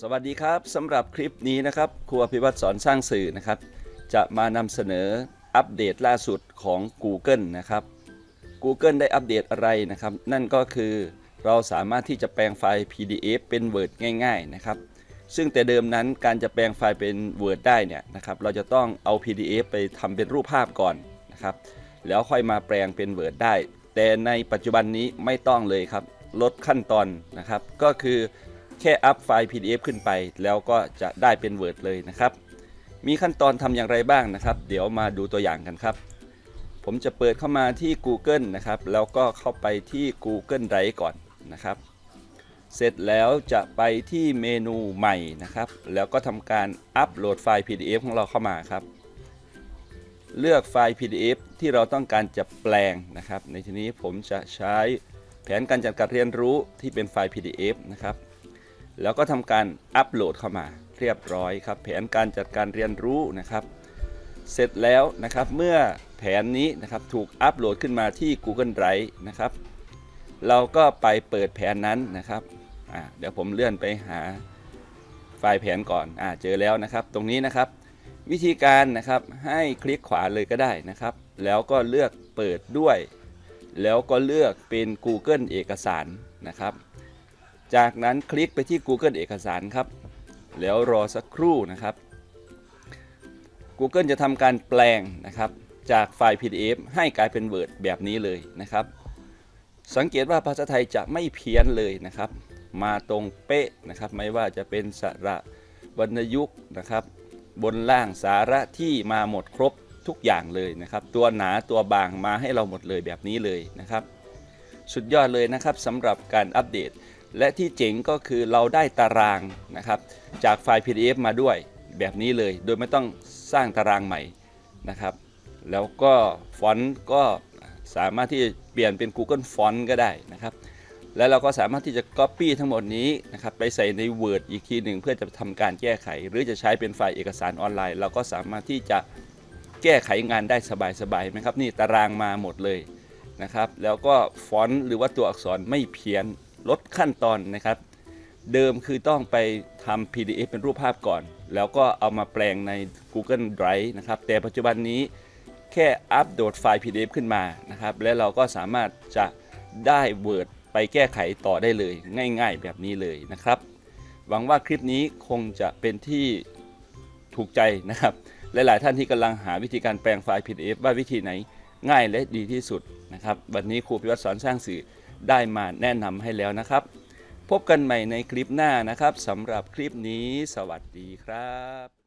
สวัสดีครับสำหรับคลิปนี้นะครับครูอภิวัตสอนสร้างสื่อนะครับ จะมานำเสนออัปเดตล่าสุดของ Google นะครับ Google ได้อัปเดตอะไรนะครับ นั่นก็คือเราสามารถที่จะแปลงไฟล์ PDF เป็น Word ง่าย ๆนะครับ ซึ่งแต่เดิมนั้นการจะแปลงไฟล์เป็น Word ได้เนี่ยนะครับเราจะต้องเอา PDF ไปทำเป็นรูปภาพก่อนนะครับ แล้วค่อยมาแปลงเป็น Word ได้ แต่ในปัจจุบันนี้ไม่ต้องเลยครับ ลดขั้นตอนนะครับ ก็คือ แค่อัพไฟล์ PDF ขึ้นไป แล้วก็จะได้เป็น Word เลยนะครับ มีขั้นตอนทำอย่างไรบ้างนะครับ เดี๋ยวมาดูตัวอย่างกันครับ ผมจะเปิดเข้ามาที่ Google นะครับ แล้วก็เข้าไปที่ Google Drive ก่อนนะครับ เสร็จแล้วจะไปที่เมนูใหม่นะครับ แล้วก็ทำการอัปโหลดไฟล์ PDF ของเราเข้ามาครับ เลือกไฟล์ PDF ที่เราต้องการจะแปลงนะครับ ในทีนี้ผมจะใช้แผนการจัดการเรียนรู้ที่เป็นไฟล์ PDF นะครับ แล้วก็ทำการอัปโหลดเข้ามาเรียบร้อยครับ แผนการจัดการเรียนรู้นะครับ เสร็จแล้วนะครับเมื่อแผนนี้นะครับถูกอัปโหลดขึ้นมาที่ Google Drive นะครับ เราก็ไปเปิดแผนนั้นนะครับเดี๋ยวผมเลื่อนไปหาไฟล์แผนก่อนอเจอแล้วนะครับ ตรงนี้นะครับ วิธีการนะครับให้คลิกขวาเลยก็ได้นะครับ แล้วก็เลือกเปิดด้วย แล้วก็เลือกเป็น Google เอกสารนะครับ จากนั้นคลิกไปที่ Google เอกสารครับ แล้วรอสักครู่นะครับ Google จะทำการแปลงนะครับ จากไฟล์ PDF ให้กลายเป็น Word แบบนี้เลยนะครับ สังเกตว่าภาษาไทยจะไม่เพี้ยนเลยนะครับ มาตรงเป๊ะนะครับ ไม่ว่าจะเป็นสระวรรณยุกต์นะครับ บนล่างสาระที่มาหมดครบทุกอย่างเลยนะครับ ตัวหนาตัวบางมาให้เราหมดเลยแบบนี้เลยนะครับ สุดยอดเลยนะครับสำหรับการอัปเดต และที่เจ๋งก็คือเราได้ตารางนะครับจากไฟล์ PDF มาด้วยแบบนี้เลย โดยไม่ต้องสร้างตารางใหม่นะครับ แล้วก็ฟอนต์ก็สามารถที่จะเปลี่ยนเป็น Google Font ก็ได้นะครับ แล้วเราก็สามารถที่จะ Copy ทั้งหมดนี้นะครับไปใส่ใน Word อีกทีหนึ่งเพื่อจะทำการแก้ไข หรือจะใช้เป็นไฟล์เอกสารออนไลน์ เราก็สามารถที่จะแก้ไขงานได้สบายๆไหมครับ นี่ตารางมาหมดเลยนะครับ แล้วก็ฟอนต์หรือว่าตัวอักษรไม่เพี้ยน ลดขั้นตอนนะครับ เดิมคือต้องไปทำ PDF เป็นรูปภาพก่อน แล้วก็เอามาแปลงใน Google Drive นะครับ แต่ปัจจุบันนี้แค่อัปโหลดไฟล์ PDF ขึ้นมานะครับ และเราก็สามารถจะได้ Word ไปแก้ไขต่อได้เลย ง่ายๆ แบบนี้เลยนะครับ หวังว่าคลิปนี้คงจะเป็นที่ถูกใจนะครับหลายๆท่านที่กำลังหาวิธีการแปลงไฟล์ PDF ว่าวิธีไหนง่ายและดีที่สุดนะครับ วันนี้ครูพิวัตรสอนสร้างสื่อ ได้มาแนะนำให้แล้วนะครับ พบกันใหม่ในคลิปหน้านะครับสำหรับคลิปนี้ สวัสดีครับ